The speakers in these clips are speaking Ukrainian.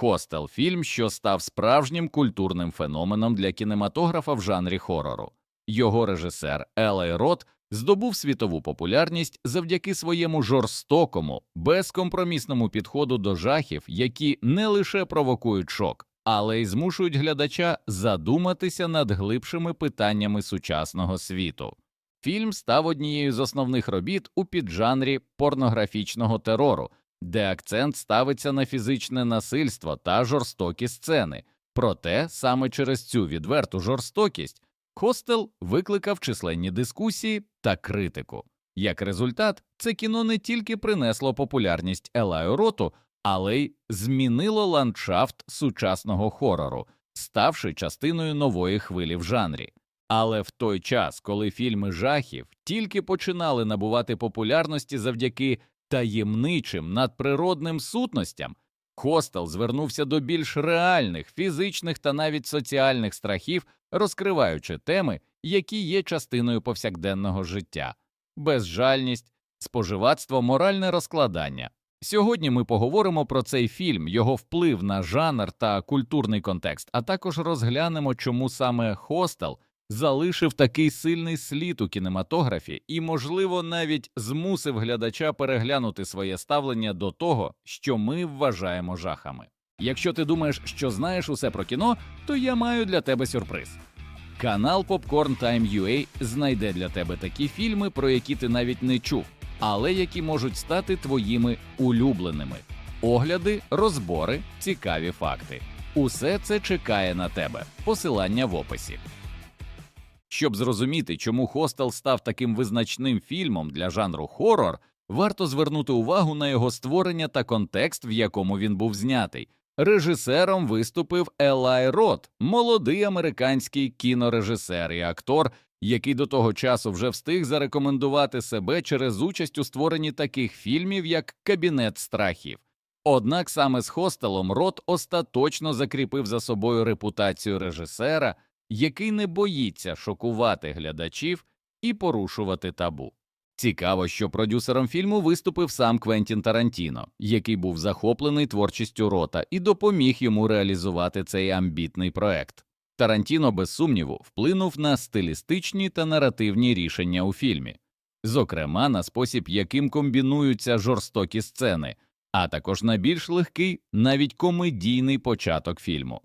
Хостел фільм, що став справжнім культурним феноменом для кінематографа в жанрі хорору. Його режисер Елей Рот здобув світову популярність завдяки своєму жорстокому, безкомпромісному підходу до жахів, які не лише провокують шок, але й змушують глядача задуматися над глибшими питаннями сучасного світу. Фільм став однією з основних робіт у піджанрі порнографічного терору, де акцент ставиться на фізичне насильство та жорстокі сцени. Проте саме через цю відверту жорстокість Хостел викликав численні дискусії та критику. Як результат, це кіно не тільки принесло популярність Елаю Роту, але й змінило ландшафт сучасного хорору, ставши частиною нової хвилі в жанрі. Але в той час, коли фільми жахів тільки починали набувати популярності завдяки таємничим надприродним сутностям, Хостел звернувся до більш реальних фізичних та навіть соціальних страхів, розкриваючи теми, які є частиною повсякденного життя, безжальність, споживацтво, моральне розкладання. Сьогодні ми поговоримо про цей фільм, його вплив на жанр та культурний контекст, а також розглянемо, чому саме Хостел залишив такий сильний слід у кінематографі і, можливо, навіть змусив глядача переглянути своє ставлення до того, що ми вважаємо жахами. Якщо ти думаєш, що знаєш усе про кіно, то я маю для тебе сюрприз. Канал Popcorn Time UA знайде для тебе такі фільми, про які ти навіть не чув, але які можуть стати твоїми улюбленими. Огляди, розбори, цікаві факти. Усе це чекає на тебе. Посилання в описі. Щоб зрозуміти, чому Хостел став таким визначним фільмом для жанру хорор, варто звернути увагу на його створення та контекст, в якому він був знятий. Режисером виступив Елай Рот, молодий американський кінорежисер і актор, який до того часу вже встиг зарекомендувати себе через участь у створенні таких фільмів, як Кабінет страхів. Однак саме з Хостелом Рот остаточно закріпив за собою репутацію режисера, який не боїться шокувати глядачів і порушувати табу. Цікаво, що продюсером фільму виступив сам Квентін Тарантіно, який був захоплений творчістю рота і допоміг йому реалізувати цей амбітний проект. Тарантіно, без сумніву, вплинув на стилістичні та наративні рішення у фільмі, зокрема на спосіб, яким комбінуються жорстокі сцени, а також на більш легкий, навіть комедійний початок фільму.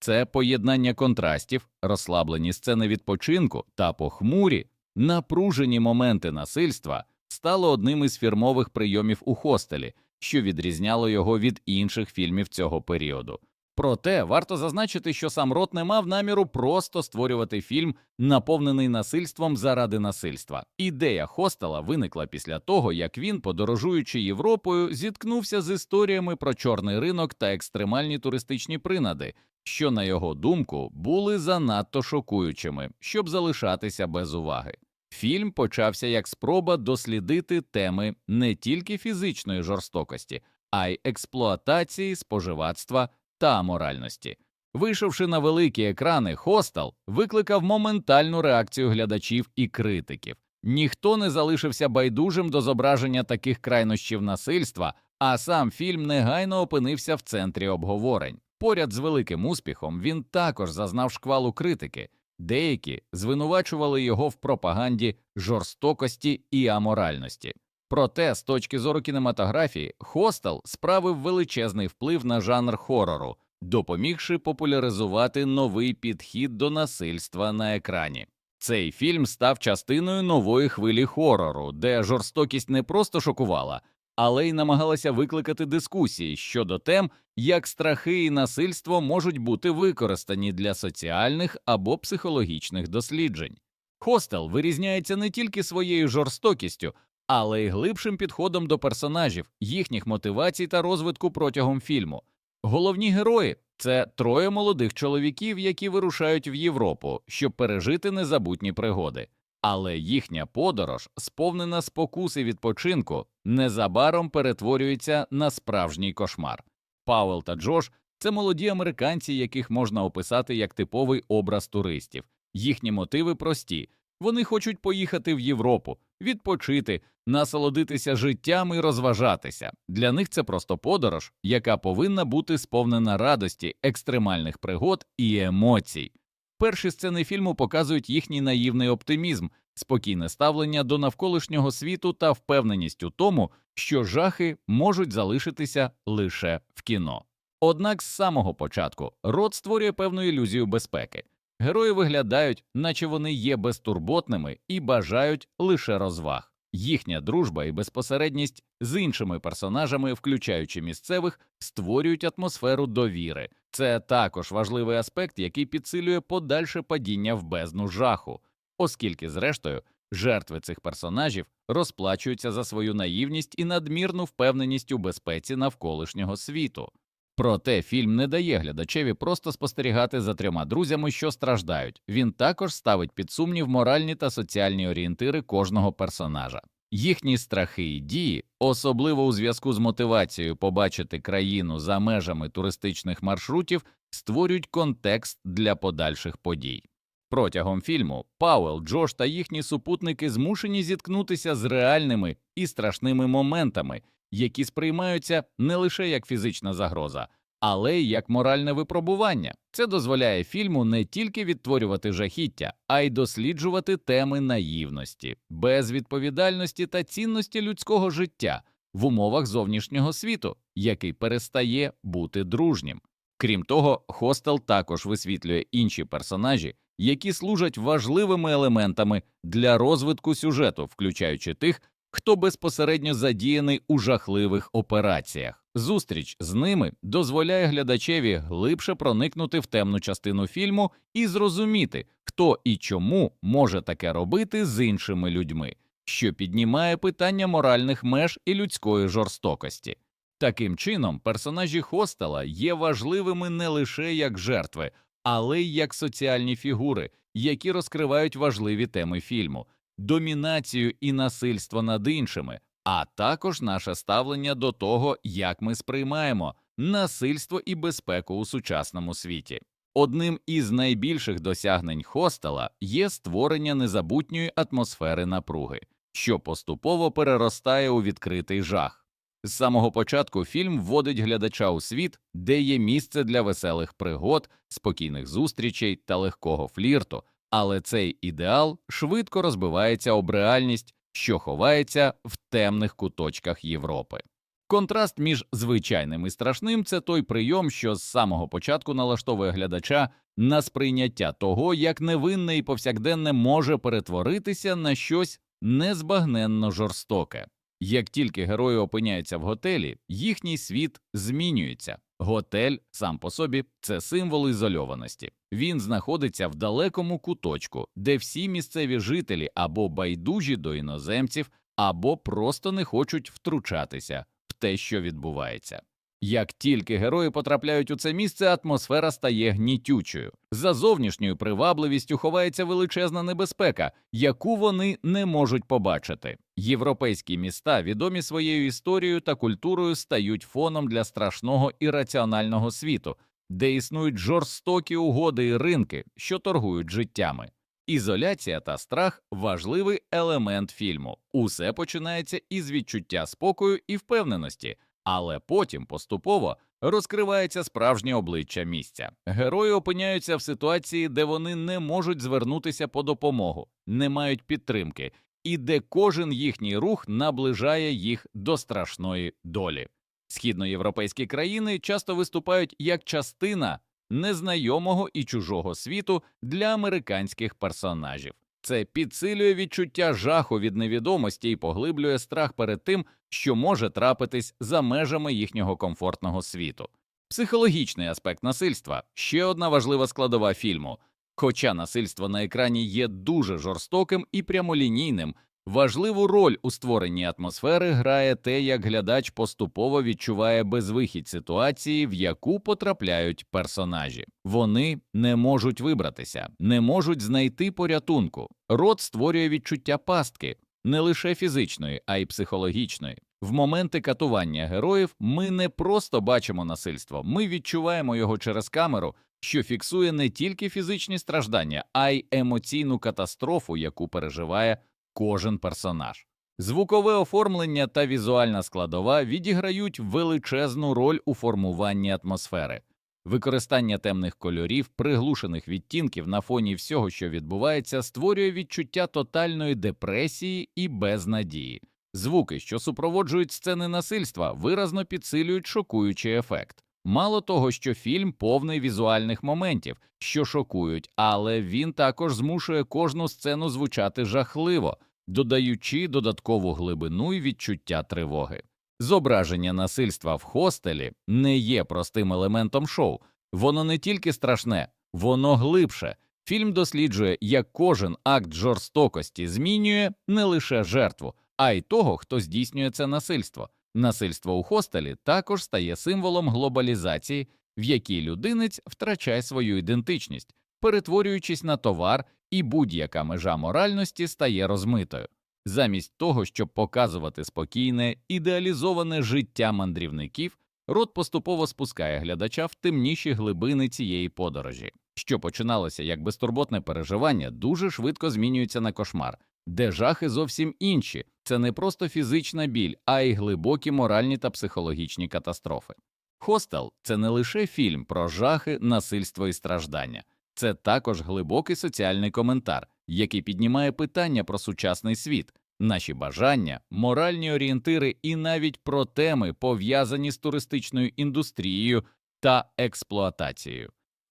Це поєднання контрастів, розслаблені сцени відпочинку та похмурі, напружені моменти насильства стало одним із фірмових прийомів у хостелі, що відрізняло його від інших фільмів цього періоду. Проте варто зазначити, що сам Рот не мав наміру просто створювати фільм, наповнений насильством заради насильства. Ідея хостела виникла після того, як він, подорожуючи Європою, зіткнувся з історіями про чорний ринок та екстремальні туристичні принади, що, на його думку, були занадто шокуючими, щоб залишатися без уваги. Фільм почався як спроба дослідити теми не тільки фізичної жорстокості, а й експлуатації, споживацтва та аморальності. Вийшовши на великі екрани, хостел викликав моментальну реакцію глядачів і критиків. Ніхто не залишився байдужим до зображення таких крайнощів насильства, а сам фільм негайно опинився в центрі обговорень. Поряд з великим успіхом він також зазнав шквалу критики. Деякі звинувачували його в пропаганді жорстокості і аморальності. Проте, з точки зору кінематографії, Хостел справив величезний вплив на жанр хорору, допомігши популяризувати новий підхід до насильства на екрані. Цей фільм став частиною нової хвилі хорору, де жорстокість не просто шокувала, але й намагалася викликати дискусії щодо тем, як страхи і насильство можуть бути використані для соціальних або психологічних досліджень. Хостел вирізняється не тільки своєю жорстокістю, але й глибшим підходом до персонажів, їхніх мотивацій та розвитку протягом фільму. Головні герої це троє молодих чоловіків, які вирушають в Європу, щоб пережити незабутні пригоди. Але їхня подорож, сповнена спокуси відпочинку, незабаром перетворюється на справжній кошмар. Пауел та Джош це молоді американці, яких можна описати як типовий образ туристів. Їхні мотиви прості Вони хочуть поїхати в Європу, відпочити, насолодитися життям і розважатися. Для них це просто подорож, яка повинна бути сповнена радості, екстремальних пригод і емоцій. Перші сцени фільму показують їхній наївний оптимізм, спокійне ставлення до навколишнього світу та впевненість у тому, що жахи можуть залишитися лише в кіно. Однак з самого початку рот створює певну ілюзію безпеки. Герої виглядають, наче вони є безтурботними і бажають лише розваг. Їхня дружба і безпосередність з іншими персонажами, включаючи місцевих, створюють атмосферу довіри. Це також важливий аспект, який підсилює подальше падіння в бездну жаху, оскільки, зрештою, жертви цих персонажів розплачуються за свою наївність і надмірну впевненість у безпеці навколишнього світу. Проте фільм не дає глядачеві просто спостерігати за трьома друзями, що страждають. Він також ставить під сумнів моральні та соціальні орієнтири кожного персонажа. Їхні страхи і дії, особливо у зв'язку з мотивацією побачити країну за межами туристичних маршрутів, створюють контекст для подальших подій. Протягом фільму Пауел, Джош та їхні супутники змушені зіткнутися з реальними і страшними моментами, які сприймаються не лише як фізична загроза, але й як моральне випробування. Це дозволяє фільму не тільки відтворювати жахіття, а й досліджувати теми наївності, безвідповідальності та цінності людського життя в умовах зовнішнього світу, який перестає бути дружнім. Крім того, хостел також висвітлює інші персонажі, які служать важливими елементами для розвитку сюжету, включаючи тих, хто безпосередньо задіяний у жахливих операціях. Зустріч з ними дозволяє глядачеві глибше проникнути в темну частину фільму і зрозуміти, хто і чому може таке робити з іншими людьми, що піднімає питання моральних меж і людської жорстокості. Таким чином, персонажі хостела є важливими не лише як жертви, але й як соціальні фігури, які розкривають важливі теми фільму домінацію і насильство над іншими, а також наше ставлення до того, як ми сприймаємо насильство і безпеку у сучасному світі. Одним із найбільших досягнень хостела є створення незабутньої атмосфери напруги, що поступово переростає у відкритий жах. З самого початку фільм вводить глядача у світ, де є місце для веселих пригод, спокійних зустрічей та легкого флірту, але цей ідеал швидко розбивається об реальність, що ховається в темних куточках Європи. Контраст між звичайним і страшним це той прийом, що з самого початку налаштовує глядача на сприйняття того, як невинне і повсякденне може перетворитися на щось незбагненно жорстоке. Як тільки герої опиняються в готелі, їхній світ змінюється. Готель сам по собі це символ ізольованості. Він знаходиться в далекому куточку, де всі місцеві жителі або байдужі до іноземців, або просто не хочуть втручатися в те, що відбувається. Як тільки герої потрапляють у це місце, атмосфера стає гнітючою. За зовнішньою привабливістю ховається величезна небезпека, яку вони не можуть побачити. Європейські міста, відомі своєю історією та культурою, стають фоном для страшного і раціонального світу, де існують жорстокі угоди і ринки, що торгують життями. Ізоляція та страх важливий елемент фільму. Усе починається із відчуття спокою і впевненості. Але потім поступово розкривається справжнє обличчя місця. Герої опиняються в ситуації, де вони не можуть звернутися по допомогу, не мають підтримки, і де кожен їхній рух наближає їх до страшної долі. Східноєвропейські країни часто виступають як частина незнайомого і чужого світу для американських персонажів. Це підсилює відчуття жаху від невідомості і поглиблює страх перед тим, що може трапитись за межами їхнього комфортного світу. Психологічний аспект насильства ще одна важлива складова фільму. Хоча насильство на екрані є дуже жорстоким і прямолінійним, важливу роль у створенні атмосфери грає те, як глядач поступово відчуває безвихідь ситуації, в яку потрапляють персонажі. Вони не можуть вибратися, не можуть знайти порятунку. Рот створює відчуття пастки не лише фізичної, а й психологічної. В моменти катування героїв ми не просто бачимо насильство, ми відчуваємо його через камеру, що фіксує не тільки фізичні страждання, а й емоційну катастрофу, яку переживає кожен персонаж. Звукове оформлення та візуальна складова відіграють величезну роль у формуванні атмосфери. Використання темних кольорів, приглушених відтінків на фоні всього, що відбувається, створює відчуття тотальної депресії і безнадії. Звуки, що супроводжують сцени насильства, виразно підсилюють шокуючий ефект. Мало того, що фільм повний візуальних моментів, що шокують, але він також змушує кожну сцену звучати жахливо, додаючи додаткову глибину і відчуття тривоги. Зображення насильства в хостелі не є простим елементом шоу, воно не тільки страшне, воно глибше. Фільм досліджує, як кожен акт жорстокості змінює не лише жертву, а й того, хто здійснює це насильство. Насильство у хостелі також стає символом глобалізації, в якій людинець втрачає свою ідентичність, перетворюючись на товар, і будь-яка межа моральності стає розмитою. Замість того, щоб показувати спокійне, ідеалізоване життя мандрівників, рот поступово спускає глядача в темніші глибини цієї подорожі. Що починалося як безтурботне переживання, дуже швидко змінюється на кошмар, де жахи зовсім інші. Це не просто фізична біль, а й глибокі моральні та психологічні катастрофи. Хостел це не лише фільм про жахи, насильство і страждання, це також глибокий соціальний коментар, який піднімає питання про сучасний світ, наші бажання, моральні орієнтири і навіть про теми, пов'язані з туристичною індустрією та експлуатацією.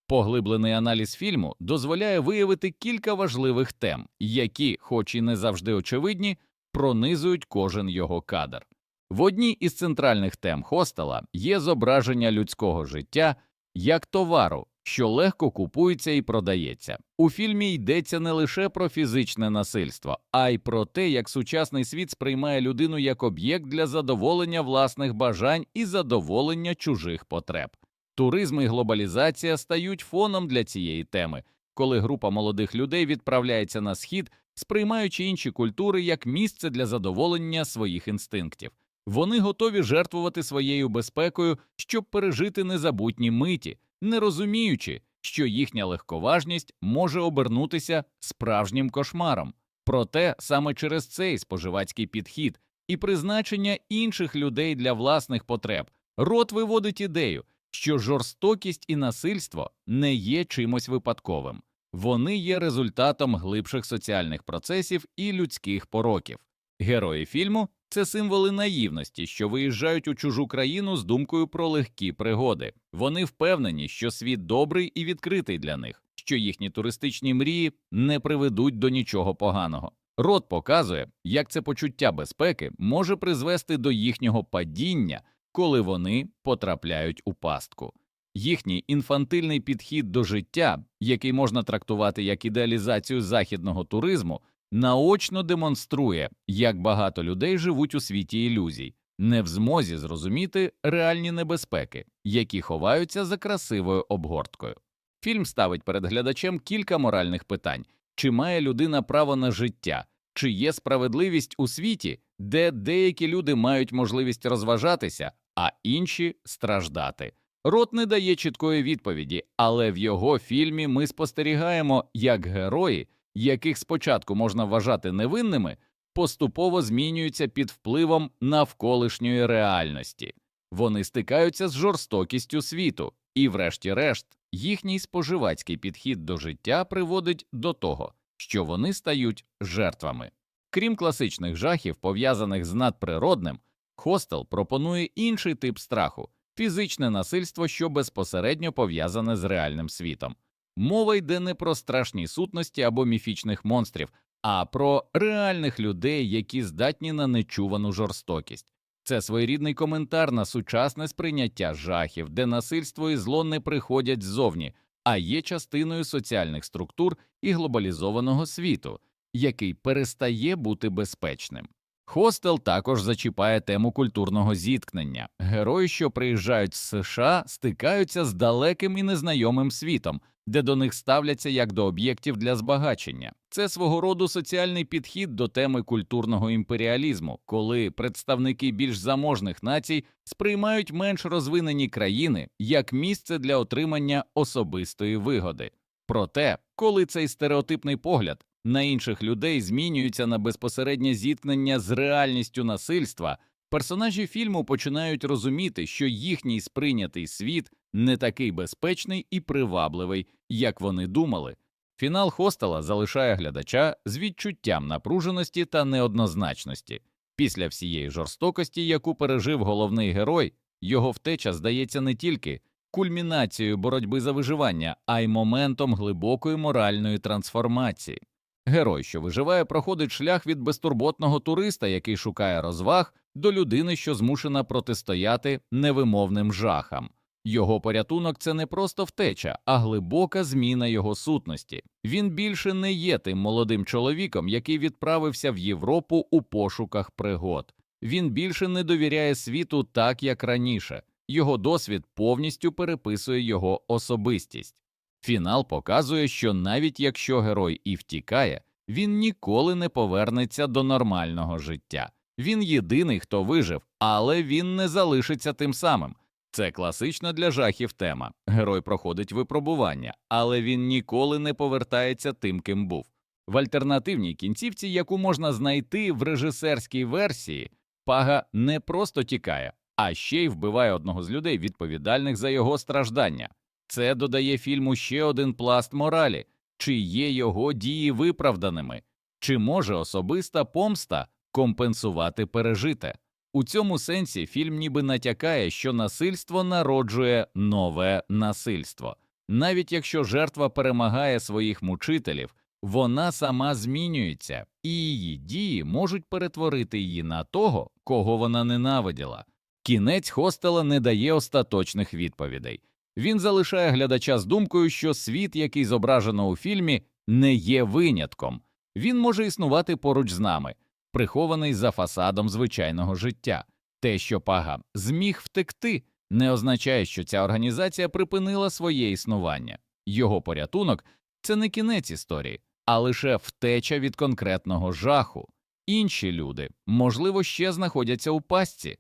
Поглиблений аналіз фільму дозволяє виявити кілька важливих тем, які, хоч і не завжди очевидні, пронизують кожен його кадр. В одній із центральних тем хостела є зображення людського життя як товару, що легко купується і продається. У фільмі йдеться не лише про фізичне насильство, а й про те, як сучасний світ сприймає людину як об'єкт для задоволення власних бажань і задоволення чужих потреб. Туризм і глобалізація стають фоном для цієї теми, коли група молодих людей відправляється на схід, сприймаючи інші культури як місце для задоволення своїх інстинктів. Вони готові жертвувати своєю безпекою, щоб пережити незабутні миті, не розуміючи, що їхня легковажність може обернутися справжнім кошмаром. Проте саме через цей споживацький підхід і призначення інших людей для власних потреб рот виводить ідею, що жорстокість і насильство не є чимось випадковим, вони є результатом глибших соціальних процесів і людських пороків. Герої фільму це символи наївності, що виїжджають у чужу країну з думкою про легкі пригоди. Вони впевнені, що світ добрий і відкритий для них, що їхні туристичні мрії не приведуть до нічого поганого. Рот показує, як це почуття безпеки може призвести до їхнього падіння, коли вони потрапляють у пастку. Їхній інфантильний підхід до життя, який можна трактувати як ідеалізацію західного туризму, наочно демонструє, як багато людей живуть у світі ілюзій, не в змозі зрозуміти реальні небезпеки, які ховаються за красивою обгорткою. Фільм ставить перед глядачем кілька моральних питань: чи має людина право на життя, чи є справедливість у світі, де деякі люди мають можливість розважатися, а інші страждати. Рот не дає чіткої відповіді, але в його фільмі ми спостерігаємо, як герої, яких спочатку можна вважати невинними, поступово змінюються під впливом навколишньої реальності. Вони стикаються з жорстокістю світу, і, врешті-решт, їхній споживацький підхід до життя приводить до того, що вони стають жертвами. Крім класичних жахів, пов'язаних з надприродним, хостел пропонує інший тип страху фізичне насильство, що безпосередньо пов'язане з реальним світом. Мова йде не про страшні сутності або міфічних монстрів, а про реальних людей, які здатні на нечувану жорстокість. Це своєрідний коментар на сучасне сприйняття жахів, де насильство і зло не приходять ззовні, а є частиною соціальних структур і глобалізованого світу, який перестає бути безпечним. Хостел також зачіпає тему культурного зіткнення. Герої, що приїжджають з США, стикаються з далеким і незнайомим світом, де до них ставляться як до об'єктів для збагачення. Це свого роду соціальний підхід до теми культурного імперіалізму, коли представники більш заможних націй сприймають менш розвинені країни як місце для отримання особистої вигоди. Проте, коли цей стереотипний погляд на інших людей змінюється на безпосереднє зіткнення з реальністю насильства, персонажі фільму починають розуміти, що їхній сприйнятий світ не такий безпечний і привабливий, як вони думали. Фінал хостела залишає глядача з відчуттям напруженості та неоднозначності. Після всієї жорстокості, яку пережив головний герой, його втеча здається не тільки кульмінацією боротьби за виживання, а й моментом глибокої моральної трансформації. Герой, що виживає, проходить шлях від безтурботного туриста, який шукає розваг, до людини, що змушена протистояти невимовним жахам. Його порятунок це не просто втеча, а глибока зміна його сутності. Він більше не є тим молодим чоловіком, який відправився в Європу у пошуках пригод. Він більше не довіряє світу так, як раніше. Його досвід повністю переписує його особистість. Фінал показує, що навіть якщо герой і втікає, він ніколи не повернеться до нормального життя. Він єдиний, хто вижив, але він не залишиться тим самим. Це класична для жахів тема. Герой проходить випробування, але він ніколи не повертається тим, ким був. В альтернативній кінцівці, яку можна знайти в режисерській версії, пага не просто тікає, а ще й вбиває одного з людей, відповідальних за його страждання. Це додає фільму ще один пласт моралі, чи є його дії виправданими, чи може особиста помста компенсувати пережите. У цьому сенсі фільм ніби натякає, що насильство народжує нове насильство. Навіть якщо жертва перемагає своїх мучителів, вона сама змінюється, і її дії можуть перетворити її на того, кого вона ненавиділа. Кінець хостела не дає остаточних відповідей. Він залишає глядача з думкою, що світ, який зображено у фільмі, не є винятком. Він може існувати поруч з нами, прихований за фасадом звичайного життя. Те, що пага зміг втекти, не означає, що ця організація припинила своє існування. Його порятунок це не кінець історії, а лише втеча від конкретного жаху. Інші люди, можливо, ще знаходяться у пастці.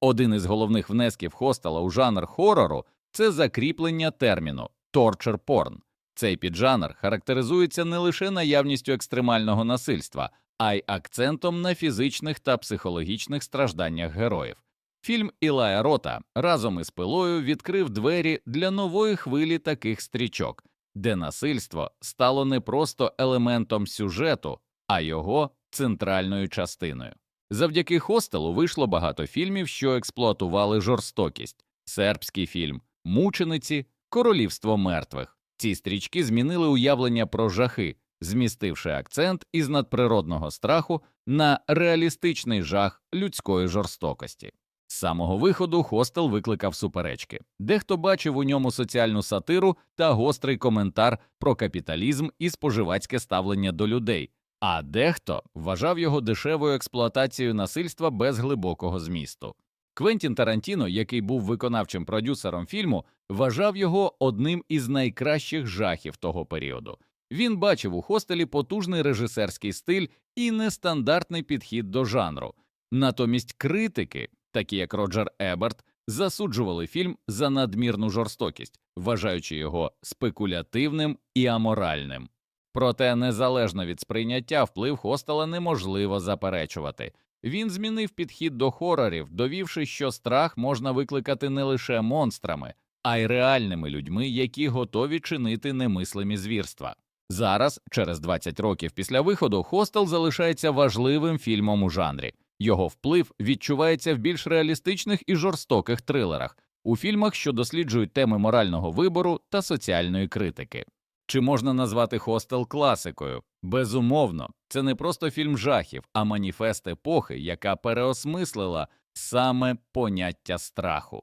Один із головних внесків хостела у жанр хорору це закріплення терміну torture porn. Цей піджанр характеризується не лише наявністю екстремального насильства, а й акцентом на фізичних та психологічних стражданнях героїв. Фільм Ілая Рота разом із пилою відкрив двері для нової хвилі таких стрічок, де насильство стало не просто елементом сюжету, а його центральною частиною. Завдяки хостелу вийшло багато фільмів, що експлуатували жорстокість, сербський фільм, мучениці, королівство мертвих. Ці стрічки змінили уявлення про жахи, змістивши акцент із надприродного страху на реалістичний жах людської жорстокості. З самого виходу хостел викликав суперечки. Дехто бачив у ньому соціальну сатиру та гострий коментар про капіталізм і споживацьке ставлення до людей, а дехто вважав його дешевою експлуатацією насильства без глибокого змісту. Квентін Тарантіно, який був виконавчим продюсером фільму, вважав його одним із найкращих жахів того періоду. Він бачив у хостелі потужний режисерський стиль і нестандартний підхід до жанру. Натомість критики, такі як Роджер Еберт, засуджували фільм за надмірну жорстокість, вважаючи його спекулятивним і аморальним. Проте, незалежно від сприйняття, вплив хостела неможливо заперечувати. Він змінив підхід до хорорів, довівши, що страх можна викликати не лише монстрами, а й реальними людьми, які готові чинити немислимі звірства. Зараз, через 20 років після виходу, хостел залишається важливим фільмом у жанрі. Його вплив відчувається в більш реалістичних і жорстоких трилерах, у фільмах, що досліджують теми морального вибору та соціальної критики. Чи можна назвати хостел класикою? Безумовно, це не просто фільм жахів, а маніфест епохи, яка переосмислила саме поняття страху.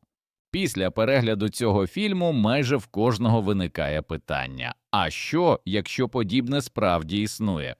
Після перегляду цього фільму майже в кожного виникає питання: а що, якщо подібне справді існує?